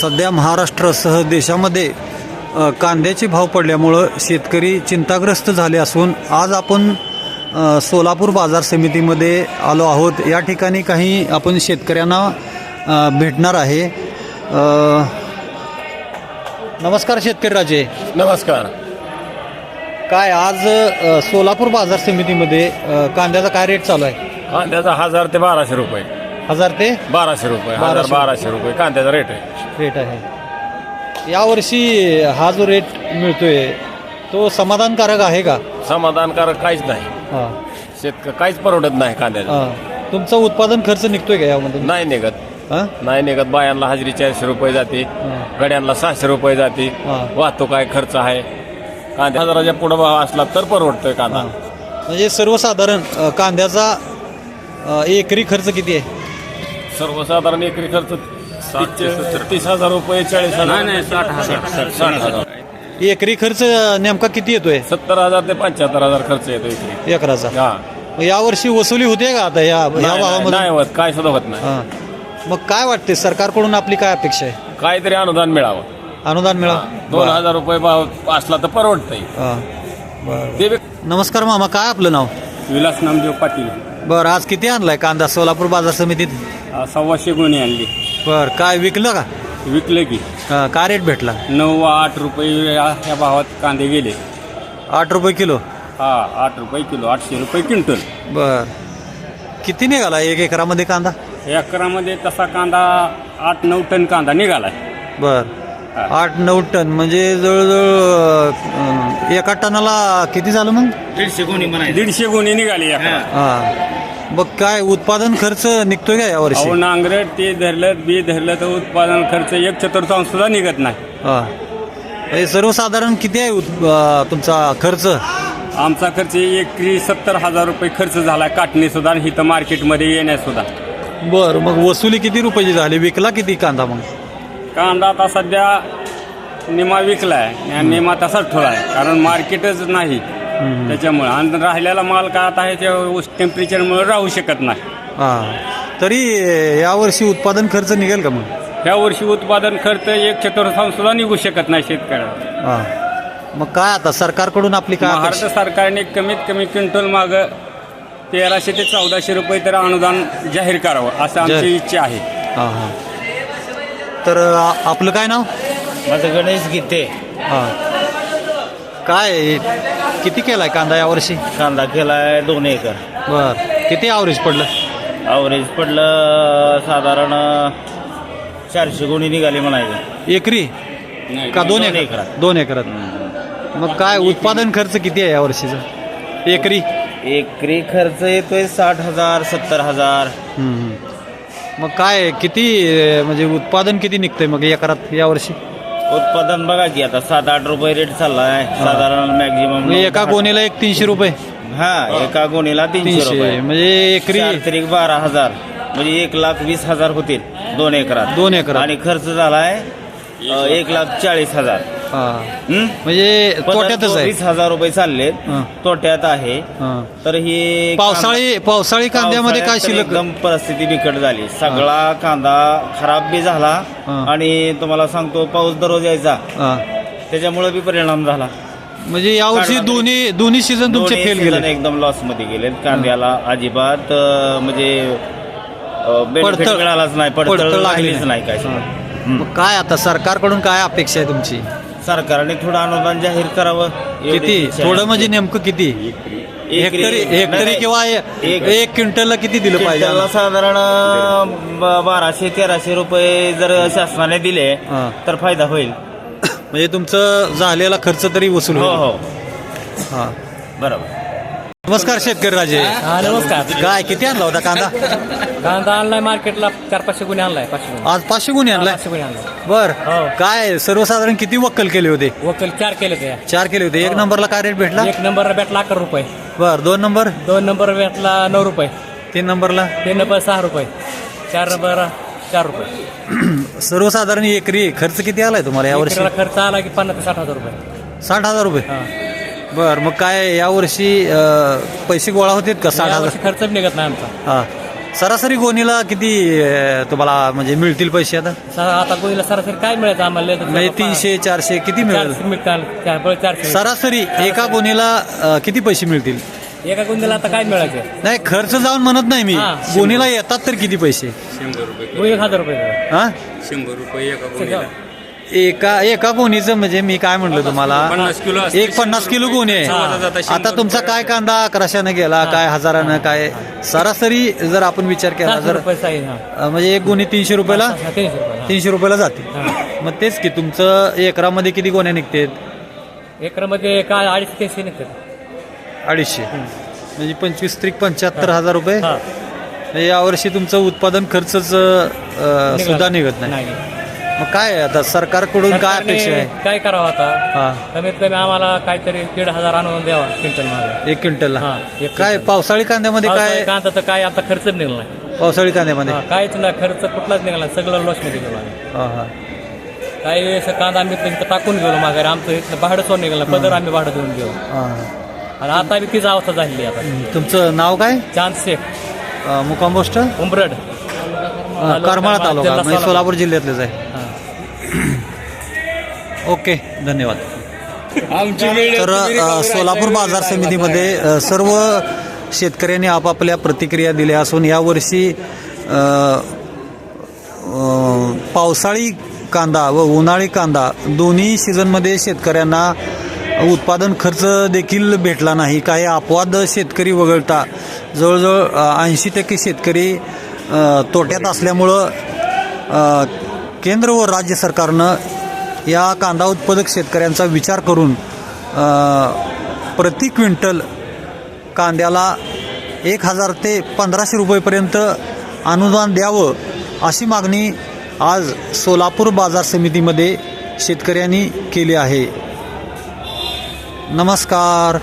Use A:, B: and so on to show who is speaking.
A: सध्या महाराष्ट्रासह देशामध्ये कांद्याचे भाव पडल्यामुळं शेतकरी चिंताग्रस्त झाले असून आज आपण सोलापूर बाजार समितीमध्ये आलो आहोत. या ठिकाणी काही आपण शेतकऱ्यांना भेटणार आहे. नमस्कार शेतकरी राजे.
B: नमस्कार.
A: काय आज सोलापूर बाजार समितीमध्ये कांद्याचा काय रेट चालू आहे?
B: कांद्याचा हजार ते बाराशे रुपये.
A: हजार ते
B: बाराशे रुपये. हजार
A: बाराशे.
B: रुपये. कांद्याचा रेट आहे.
A: रेट आहे. यावर्षी हा जो रेट मिळतोय तो समाधानकारक आहे का?
B: समाधानकारक काहीच नाही.
A: हा.
B: शेतक काहीच परवडत नाही कांद्याचा
A: हा. तुमचा उत्पादन खर्च निघतोय का यामध्ये?
B: नाही निघत.
A: हा?
B: नाही निघत. बायांना हजेरी चारशे रुपये जाते. गड्यांना सहाशे रुपये जाते.
A: हा.
B: वाहतूक आहे खर्च आहे. कांद्या हजाराच्या पुढे भाव असला तर परवडतोय कांदा.
A: म्हणजे सर्वसाधारण अ, कांद्याचा अ, एकरी खर्च किती आहे?
B: सर्वसाधारण एकरी खर्च तीस- तीस हजार रुपये चाळीस हजार. साठ हजार. साठ हजार.
A: एकरी खर्च नेमका किती येतोय?
B: सत्तर हजार ते पंच्याहत्तर हजार खर्च येतो एकरी.
A: एकराचा?
B: हा.
A: मग यावर्षी वसुली होते का आता या या
B: नाही- नाही
A: भावामध्ये
B: नाही होत. काय सुद्धा होत नाही.
A: हा. मग काय वाटते सरकारकडून आपली काय अपेक्षा आहे?
B: काहीतरी अनुदान मिळावं.
A: अनुदान मिळा
B: दोन हजार रुपये भाव असला तर परवडतंय.
A: हा. बरं.
B: ते बी-
A: नमस्कार मामा काय आपलं नाव?
C: विलास नामदेव पाटील.
A: बरं आज किती आणलाय कांदा? सोलापूर बाजार समितीत?
C: आ, सव्वाशे गुन्हे आणली.
A: बर काय विकलं का?
C: विकले की.
A: हा, काय रेट भेटला?
C: नऊ व आठ रुपये या या भावात कांदे गेले.
A: आठ रुपये किलो?
C: हा आठ रुपये किलो आठशे रुपये क्विंटल.
A: बर. किती निघाला एक एकरामध्ये कांदा?
C: एकरामध्ये तसा कांदा आठ नऊ टन कांदा निघालाय.
A: बर. आठ नऊ टन म्हणजे जवळजवळ एका टनाला किती झालं मग?
C: दीडशे म्हणाय दीडशे गुन्हे निघाले.
A: हा. मग काय उत्पादन खर्च निघतोय का
C: अहो
A: यावर्षी
C: नांगरट ते धरलं बी धरलं तर उत्पादन खर्च एक चतुर्थांश सुद्धा निघत नाही.
A: हा. हे सर्वसाधारण किती आहे उत- अं, तुमचा खर्च?
C: आमचा खर्च एकरी सत्तर हजार रुपये खर्च झाला काटणी सुद्धा आणि इथं मार्केटमध्ये येण्यास सुद्धा
A: बर मग वसुली किती रुपयाची झाली? विकला किती कांदा मग?
C: कांदा आता सध्या निमा विकलाय आणि निमा तसाच ठेवलाय कारण मार्केटच नाही. त्याच्यामुळे. आणि राहिलेला माल का आता ह्याच्या टेम्परेचरमुळे राहू शकत नाही.
A: हा. तरी यावर्षी उत्पादन खर्च निघेल का मग?
C: या वर्षी उत्पादन खर्च एक चतुर्थांश सुद्धा निघू शकत नाही शेतकऱ्याला.
A: हा. मग काय आता सरकारकडून आपली काय
C: महाराष्ट्र सरकारने कमीत कमी क्विंटल माग तेराशे ते चौदाशे रुपये तर अनुदान जाहीर करावं असं आमची
A: जाहीर.
C: इच्छा आहे.
A: हा हा. तर आ- आपलं काय नाव?
D: माझं गणेश गीते.
A: हा. काय किती केलाय कांदा यावर्षी?
D: कांदा केलाय दोन एकर.
A: बर. किती ॲव्हरेज पडलं?
D: अवरेज पडलं साधारण चारशे गुणी निघाले म्हणायचं.
A: एकरी? का दोन एकर? दोन एकरात. मग काय उत्पादन खर्च किती आहे यावर्षीचं? एकरी?
D: एकरी खर्च येतोय साठ हजार सत्तर हजार.
A: हम्म, हम्म. मग काय किती म्हणजे उत्पादन किती निघतंय मग एकरात यावर्षी
D: उत्पादन बघा की आता सात आठ रुपये रेट चाललाय. साधारण मॅक्झिमम
A: म्हणजे एका गोणीला एक तीनशे रुपये.
D: हा एका गोणीला तीनशे रुपये.
A: म्हणजे एकरी
D: चार त्रिक बारा हजार. म्हणजे एक लाख वीस हजार होतील दोन एकरात.
A: दोन एकरात.
D: आणि खर्च झालाय एक लाख चाळीस हजार.
A: हा.
D: हं?
A: म्हणजे तोट्यातच आहे.
D: वीस हजार रुपये चाललेत.
A: हा.
D: तोट्यात आहे.
A: हा.
D: तर ही
A: पावसाळी पावसाळी कांद्यामध्ये काय
D: पावसाळ्यात तर
A: शिल्लक?
D: एकदम परिस्थिती बिकट झाली. सगळा कांदा खराब बी झाला
A: हा.
D: आणि तुम्हाला सांगतो पाऊस दररोज यायचा.
A: हा.
D: त्याच्यामुळे बी परिणाम झाला.
A: म्हणजे यावर्षी दोन्ही दोन्ही सीझन तुमचे
D: दोन्ही
A: फेल
D: season
A: गेले
D: एकदम लॉसमध्ये गेले कांद्याला अजिबात अं, म्हणजे
A: पडतळ-
D: मिळालाच नाही.
A: पडतळ
D: पडतळ
A: लागली
D: लागलीच नाही. काय
A: हा. मग काय आता सरकारकडून काय अपेक्षा आहे तुमची?
D: सरकारने थोडं अनुदान जाहीर करावं एवढी
A: किती
D: इच्छा आहे.
A: थोडं म्हणजे नेमकं किती हेक्टरी हेक्टरी
D: नाही,
A: किंवा
D: एक-
A: एक क्विंटलला किती दिलं पाहिजे
D: साधारण अं, ब- बाराशे तेराशे रुपये जर शासनाने दिले
A: हा.
D: तर फायदा होईल
A: म्हणजे तुमचं झालेला खर्च तरी वसूल
D: हो
A: होईल.
D: हो
A: हा.
D: बरोबर
A: नमस्कार शेतकरी राजे
E: हा नमस्कार.
A: काय किती आणला होता कांदा?
E: कांदा आणलाय मार्केटला चार पाचशे गुन्हे आणलाय पाचशे गुन्हे
A: आज पाचशे गुन्हे आणलाय?
E: पाचशे गुन्हे आणलाय.
A: बर.
E: हो.
A: काय सर्वसाधारण किती वक्कल केले होते?
E: वकील चार केले ते
A: चार केले होते. एक नंबरला काय रेट भेटला?
E: एक नंबर भेटला अकरा रुपये.
A: बर दोन नंबर?
E: दोन नंबर भेटला नऊ रुपये.
A: तीन नंबरला?
E: तीन नंबर सहा रुपये. चार नंबर चार रुपये.
A: सर्वसाधारण एकरी खर्च किती आलाय तुम्हाला यावर्षी?
E: एकराला खर्च आला की पन्नास ते साठ हजार रुपये.
A: साठ हजार रुपये.
E: हा.
A: बर मग काय यावर्षी अं, पैसे गोळा होतात का साठ हजार?
E: यावर्षी खर्च बी निघत नाही आमचा.
A: हा. सरासरी गोणीला किती अ, तुम्हाला म्हणजे मिळतील पैसे आता?
E: सा- आता कोणीला सरासरी काय मिळायचं आम्हाला?
A: म्हणजे तीनशे चारशे किती मिळेल?
E: चारशे मिळतात चार- चारशे.
A: सरासरी एका गोणीला अ, किती पैसे मिळतील?
E: एका गुंदीला आता काय मिळायचं?
A: नाही खर्च जाऊन म्हणत नाही मी.
E: हा.
A: गोणीला येतात तर किती पैसे?
E: कोणी एक हजार रुपये.
A: हा?
C: शंभर रुपये एका
A: एका एका गोणीचं म्हणजे मी काय म्हणलं तुम्हाला?
C: पन्नास किलो असते.
A: एक पन्नास किलो गोणी आहे. आता तुमचा काय कांदा अकराशेनं गेला काय हजारानं काय? सरासरी जर आपण विचार केला जर
E: रुपये साईज हा.
A: अ, म्हणजे एक गोणी तीनशे रुपयाला
E: हा, तीनशे रुपये हा.
A: तीनशे रुपयाला जाते. मग तेच की तुमचं एकरामध्ये किती गोण्या निघते
E: एकरमध्ये काय अडीच तीनशे निघतात.
A: अडीचशे. म्हणजे पंचवीस त्रिक पंच्याहत्तर हजार रुपये?
E: हा.
A: म्हणजे यावर्षी तुमचं उत्पादन खर्चच अ, सुद्धा निघत नाही. मग काय आहे आता? सरकारकडून काय
E: सरकारने
A: अपेक्षा आहे?
E: काय करावं आता?
A: हा.
E: कमीत कमी आम्हाला काहीतरी दीड हजार आणून द्यावा क्विंटल मागे
A: एक क्विंटलला?
E: हा, एक
A: काय पावसाळी कांद्यामध्ये काय
E: कांदा तर काय आता खर्च निघाला नाही.
A: पावसाळी कांद्यामध्ये?
E: हा, काहीच नाही खर्च कुठलाच निघाला नाही. सगळं लॉसमध्ये गेलो आम्ही.
A: हा हा.
E: काही असं कांदा आम्ही इथं टाकून गेलो मागे आमचं इथलं भाडं निघालं पदर आम्ही भाडं देऊन गेलो.
A: हा.
E: आणि आता बी तीच अवस्था झालेली आहे आता.
A: तुमचं नाव काय?
E: चान्स शेख.
A: अ, मुक्काम पोस्ट?
E: उमरड.
A: अ, करमाळा तालुका म्हणजे सोलापूर जिल्ह्यातलेच आहे. ओके धन्यवाद. तर सोलापूर बाजार समितीमध्ये सर्व शेतकऱ्यांनी आपापल्या प्रतिक्रिया दिल्या असून यावर्षी पावसाळी कांदा व उन्हाळी कांदा दोन्ही सीझनमध्ये शेतकऱ्यांना उत्पादन खर्च देखील भेटला नाही. काही अपवाद शेतकरी वगळता जवळजवळ ऐंशी टक्के शेतकरी तोट्यात असल्यामुळं केंद्र व राज्य सरकारनं या कांदा उत्पादक शेतकऱ्यांचा विचार करून प्रति क्विंटल कांद्याला एक हजार ते पंधराशे रुपयेपर्यंत अनुदान द्यावं अशी मागणी आज सोलापूर बाजार समितीमध्ये शेतकऱ्यांनी केली आहे. नमस्कार.